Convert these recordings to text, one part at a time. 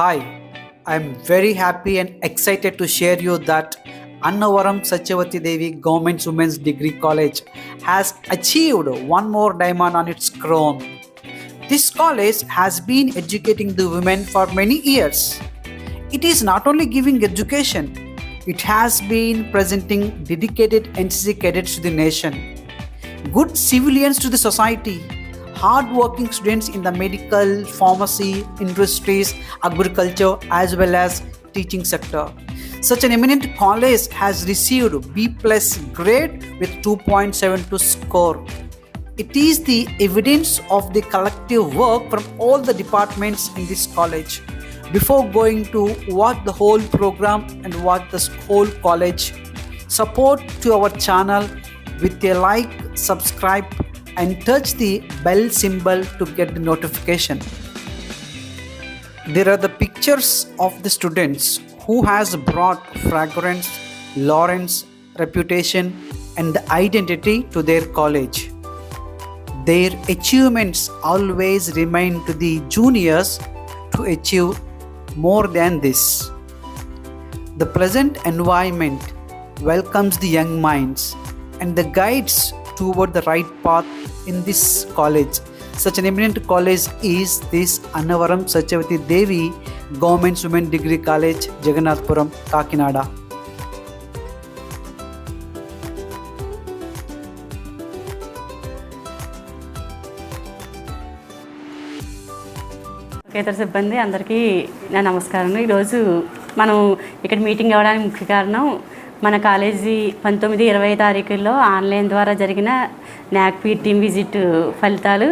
Hi, I'm very happy and excited to share you that Annavaram Sachavati Devi Government Women's Degree College has achieved one more diamond on its crown. This college has been educating the women for many years. It is not only giving education, it has been presenting dedicated NCC cadets to the nation, good civilians to the society, hard-working students in the medical, pharmacy, industries, agriculture, as well as teaching sector. Such an eminent college has received B plus grade with 2.72 score. It is the evidence of the collective work from all the departments in this college. Before going to what the whole program and what the whole college, support to our channel with a like, subscribe, and touch the bell symbol to get the notification. There are the pictures of the students who has brought fragrance, Lawrence, reputation, and identity to their college. Their achievements always remain to the juniors to achieve more than this. The present environment welcomes the young minds and the guides toward the right path in this college. Such an eminent college is this Annavaram Sachavati Devi Government Women Degree College, Jagannathpuram, Kakinada. ఇతర సిబ్బంది అందరికీ నా నమస్కారం ఈరోజు మనం ఇక్కడ meeting అవ్వడానికి ముఖ్య కారణం మన కాలేజీ పంతొమ్మిది ఇరవై తారీఖుల్లో ఆన్లైన్ ద్వారా జరిగిన నాక్పీ టీమ్ విజిట్ ఫలితాలు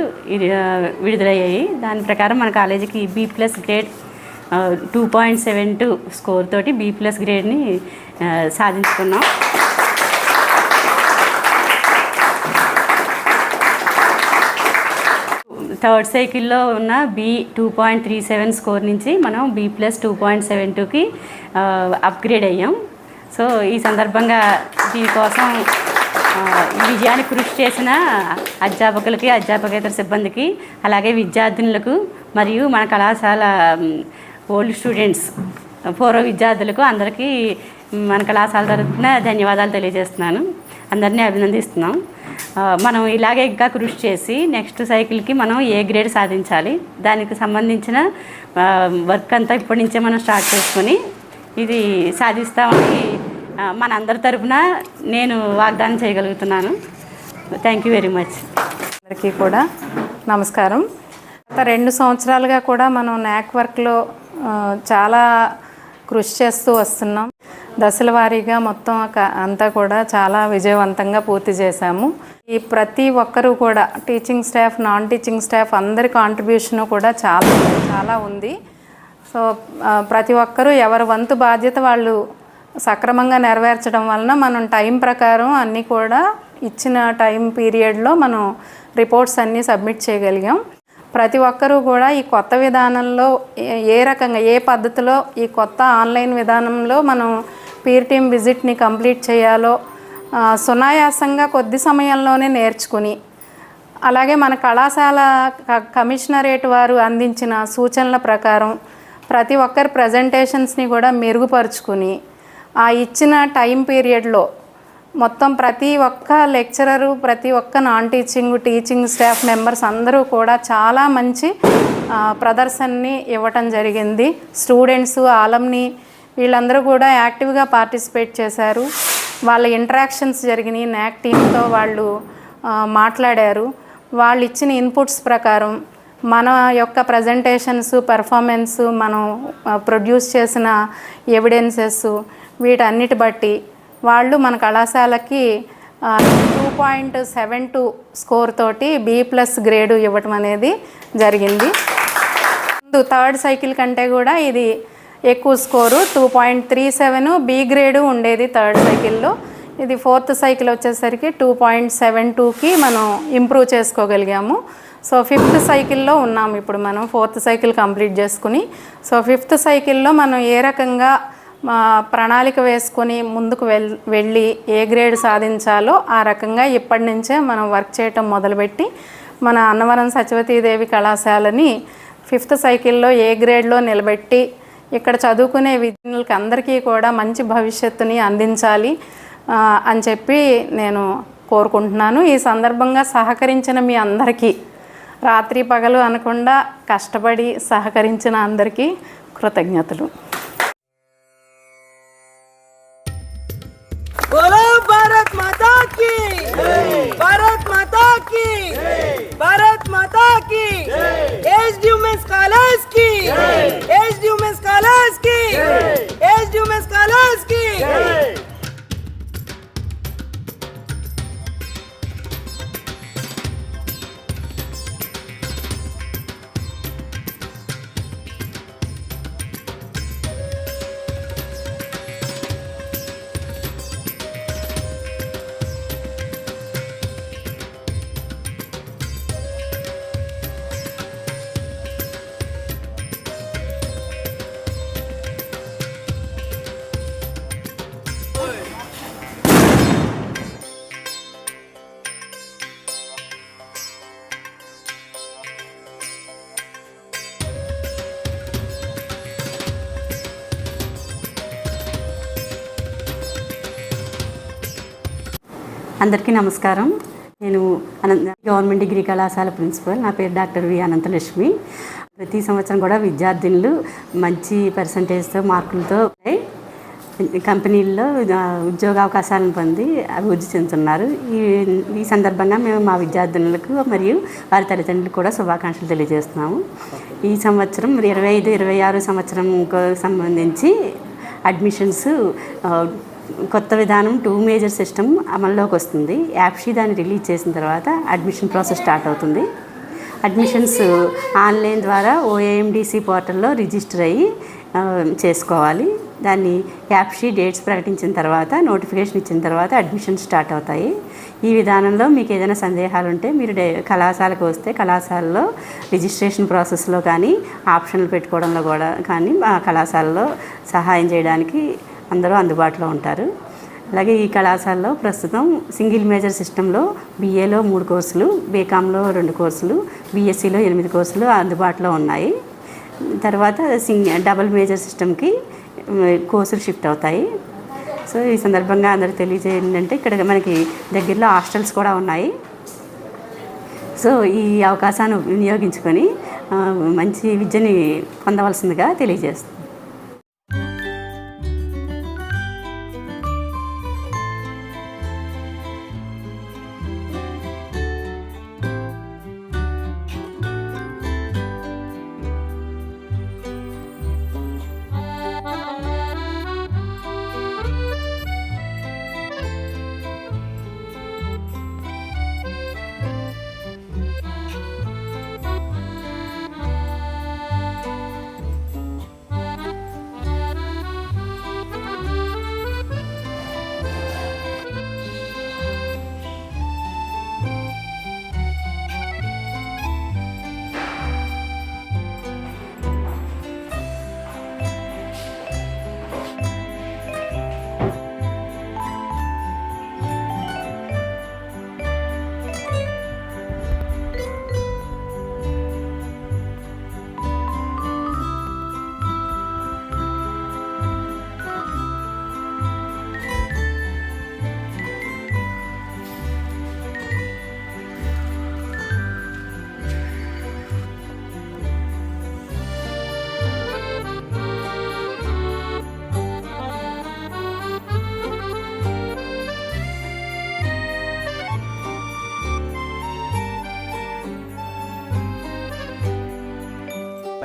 విడుదలయ్యాయి. దాని ప్రకారం మన కాలేజీకి B plus grade two point seven two score తోటి బీ ప్లస్ గ్రేడ్ని సాధించుకున్నాం. థర్డ్ సైకిల్లో ఉన్న B two point three seven score నుంచి మనం B plus two point seven టూకి అప్గ్రేడ్ అయ్యాం. సో ఈ సందర్భంగా దీనికోసం ఈ విజయానికి కృషి చేసిన అధ్యాపకులకి అధ్యాపకేతర సిబ్బందికి అలాగే విద్యార్థినులకు మరియు మన కళాశాల ఓల్డ్ స్టూడెంట్స్ పూర్వ విద్యార్థులకు అందరికీ మన కళాశాల తరఫున ధన్యవాదాలు తెలియజేస్తున్నాను. అందరినీ అభినందిస్తున్నాం. మనం ఇలాగే ఇంకా కృషి చేసి నెక్స్ట్ సైకిల్కి మనం ఏ గ్రేడ్ సాధించాలి దానికి సంబంధించిన వర్క్ అంతా ఇప్పటి నుంచే మనం స్టార్ట్ చేసుకొని ఇది సాధిస్తామని మన అందరి తరపున నేను వాగ్దానం చేయగలుగుతున్నాను. థ్యాంక్ యూ వెరీ మచ్ అందరికీ కూడా నమస్కారం. గత రెండు సంవత్సరాలుగా కూడా మనం నాక్ వర్క్లో చాలా కృషి చేస్తూ వస్తున్నాం. దశల వారీగా మొత్తం అంతా కూడా చాలా విజయవంతంగా పూర్తి చేశాము. ఈ ప్రతి ఒక్కరూ కూడా teaching staff non teaching staff అందరి కాంట్రిబ్యూషన్ కూడా చాలా చాలా ఉంది. సో ప్రతి ఒక్కరూ ఎవరి వంతు బాధ్యత వాళ్ళు సక్రమంగా నెరవేర్చడం వలన మనం టైం ప్రకారం అన్నీ కూడా ఇచ్చిన టైం పీరియడ్లో మనం రిపోర్ట్స్ అన్నీ సబ్మిట్ చేయగలిగాం. ప్రతి ఒక్కరూ కూడా ఈ కొత్త విధానంలో ఏ- ఏ రకంగా ఏ పద్ధతిలో ఈ కొత్త ఆన్లైన్ విధానంలో మనం పీర్ టీమ్ విజిట్ని కంప్లీట్ చేయాలో సునాయాసంగా కొద్ది సమయంలోనే నేర్చుకుని అలాగే మన కళాశాల కమిషనరేట్ వారు అందించిన సూచనల ప్రకారం ప్రతి ఒక్కరి ప్రజెంటేషన్స్ని కూడా మెరుగుపరుచుకుని ఆ ఇచ్చిన టైం పీరియడ్లో మొత్తం ప్రతి ఒక్క లెక్చరరు ప్రతి ఒక్క non teaching teaching staff members అందరూ కూడా చాలా మంచి ప్రదర్శనని ఇవ్వటం జరిగింది. స్టూడెంట్స్ ఆలంని వీళ్ళందరూ కూడా యాక్టివ్గా పార్టిసిపేట్ చేశారు. వాళ్ళ ఇంటరాక్షన్స్ జరిగినాయి. నాక్ టీంతో వాళ్ళు మాట్లాడారు. వాళ్ళు ఇచ్చిన ఇన్పుట్స్ ప్రకారం మన యొక్క ప్రజెంటేషన్స్ పెర్ఫార్మెన్స్ మనం ప్రొడ్యూస్ చేసిన ఎవిడెన్సెస్ వీటన్నిటి బట్టి వాళ్ళు మన కళాశాలకి two point seven two score తోటి బి ప్లస్ గ్రేడు ఇవ్వటం అనేది జరిగింది. ముందు థర్డ్ సైకిల్ కంటే కూడా ఇది ఎక్కువ score two point three seven B grade ఉండేది థర్డ్ సైకిల్లో ఇది ఫోర్త్ సైకిల్ వచ్చేసరికి టూ పాయింట్ సెవెన్ టూకి మనం ఇంప్రూవ్ చేసుకోగలిగాము. సో ఫిఫ్త్ సైకిల్లో ఉన్నాము ఇప్పుడు మనం ఫోర్త్ సైకిల్ కంప్లీట్ చేసుకుని. సో ఫిఫ్త్ సైకిల్లో మనం ఏ రకంగా మా ప్రణాళిక వేసుకొని ముందుకు వెల్ వెళ్ళి ఏ గ్రేడ్ సాధించాలో ఆ రకంగా ఇప్పటి నుంచే మనం వర్క్ చేయటం మొదలుపెట్టి మన అన్నవరం సత్యవతీదేవి కళాశాలని ఫిఫ్త్ సైకిల్లో ఏ గ్రేడ్లో నిలబెట్టి ఇక్కడ చదువుకునే విద్యార్థులకి అందరికీ కూడా మంచి భవిష్యత్తుని అందించాలి అని చెప్పి నేను కోరుకుంటున్నాను. ఈ సందర్భంగా సహకరించిన మీ అందరికీ రాత్రి పగలు అనకుండా కష్టపడి సహకరించిన అందరికీ కృతజ్ఞతలు. की। भारत माता की। भारत माता की। एच डी उमेंस कॉलेज की। అందరికీ నమస్కారం. నేను అనంత గవర్నమెంట్ డిగ్రీ కళాశాల ప్రిన్సిపల్. నా పేరు డాక్టర్ వి అనంతలక్ష్మి. ప్రతి సంవత్సరం కూడా విద్యార్థినులు మంచి పర్సంటేజ్తో మార్కులతో కంపెనీల్లో ఉద్యోగ అవకాశాలను పొంది అభివృద్ధి చెందుతున్నారు. ఈ ఈ సందర్భంగా మేము మా విద్యార్థినులకు మరియు వారి తల్లిదండ్రులకు కూడా శుభాకాంక్షలు తెలియజేస్తున్నాము. ఈ సంవత్సరం ఇరవై ఐదు ఇరవై ఆరు సంవత్సరంకు సంబంధించి అడ్మిషన్స్ కొత్త విధానం టూ మేజర్ సిస్టమ్ అమల్లోకి వస్తుంది. యాప్షీ దాన్ని రిలీజ్ చేసిన తర్వాత అడ్మిషన్ ప్రాసెస్ స్టార్ట్ అవుతుంది. అడ్మిషన్స్ ఆన్లైన్ ద్వారా ఓఏఎండిసి పోర్టల్లో రిజిస్టర్ అయ్యి చేసుకోవాలి. దాన్ని యాప్షీ డేట్స్ ప్రకటించిన తర్వాత నోటిఫికేషన్ ఇచ్చిన తర్వాత అడ్మిషన్ స్టార్ట్ అవుతాయి. ఈ విధానంలో మీకు ఏదైనా సందేహాలు ఉంటే మీరు డే కళాశాలకు వస్తే కళాశాలలో రిజిస్ట్రేషన్ ప్రాసెస్లో కానీ ఆప్షన్లు పెట్టుకోవడంలో కూడా కానీ ఆ కళాశాలలో సహాయం చేయడానికి అందరూ అందుబాటులో ఉంటారు. అలాగే ఈ కళాశాలలో ప్రస్తుతం సింగిల్ మేజర్ సిస్టంలో బీఏలో మూడు కోర్సులు బీకామ్లో రెండు కోర్సులు బీఎస్సీలో ఎనిమిది కోర్సులు అందుబాటులో ఉన్నాయి. తర్వాత సింగ్ డబుల్ మేజర్ సిస్టమ్కి కోర్సులు షిఫ్ట్ అవుతాయి. సో ఈ సందర్భంగా అందరికి తెలియజేయండి అంటే ఇక్కడ మనకి దగ్గరలో హాస్టల్స్ కూడా ఉన్నాయి. సో ఈ అవకాశాన్ని వినియోగించుకొని మంచి విద్యని పొందవలసిందిగా తెలియజేస్తుంది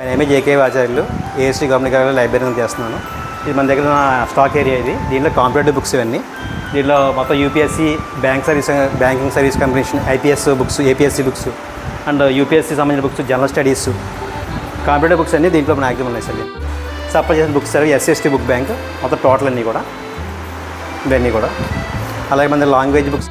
నా నేమే J K Acharyulu A S T government library చేస్తున్నాను. ఇది మన దగ్గర స్టాక్ ఏరియా ఇది. దీంట్లో కాంపిటేటివ్ బుక్స్ ఇవన్నీ. దీంట్లో మొత్తం UPSC bank service banking service commission IPS books APSC books and UPSC సంబంధించిన books general studies competitive books అన్నీ దీంట్లో మన యాక్టివ్ ఉన్నాయి సార్. సప్లై చేసిన books sir SC ST book bank మొత్తం టోటల్ అన్నీ కూడా. ఇవన్నీ కూడా. అలాగే మన language books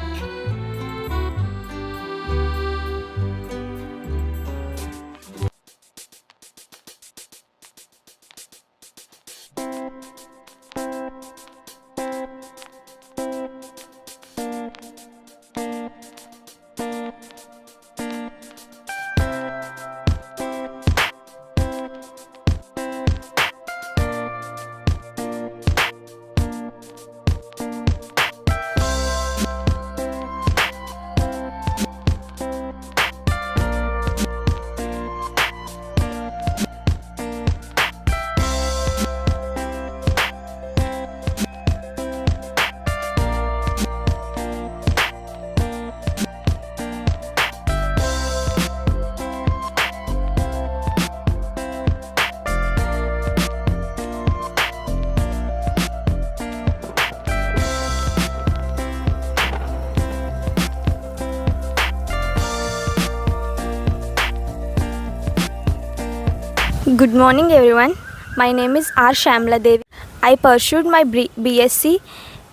Good morning, everyone. My name is R. Shamla Devi. I pursued my BSc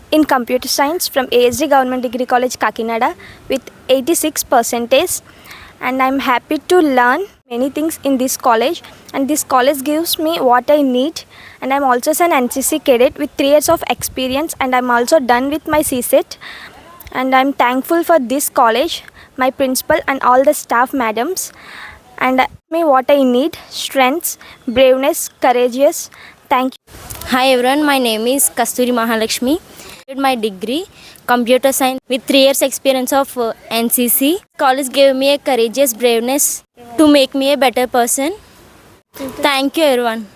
in Computer Science from ASD Government Degree College, Kakinada, with 86 percentage, and I'm happy to learn many things in this college. And this college gives me what I need. And I'm also an NCC cadet with three years of experience, and I'm also done with my CSET. And I'm thankful for this college, my principal, and all the staff madams and me what I need strengths, braveness, courageous. Thank you. Hi everyone, my name is Kasturi Mahalakshmi. My degree computer science with 3 years experience of uh, NCC. College gave me a courageous braveness to make me a better person. Thank you everyone.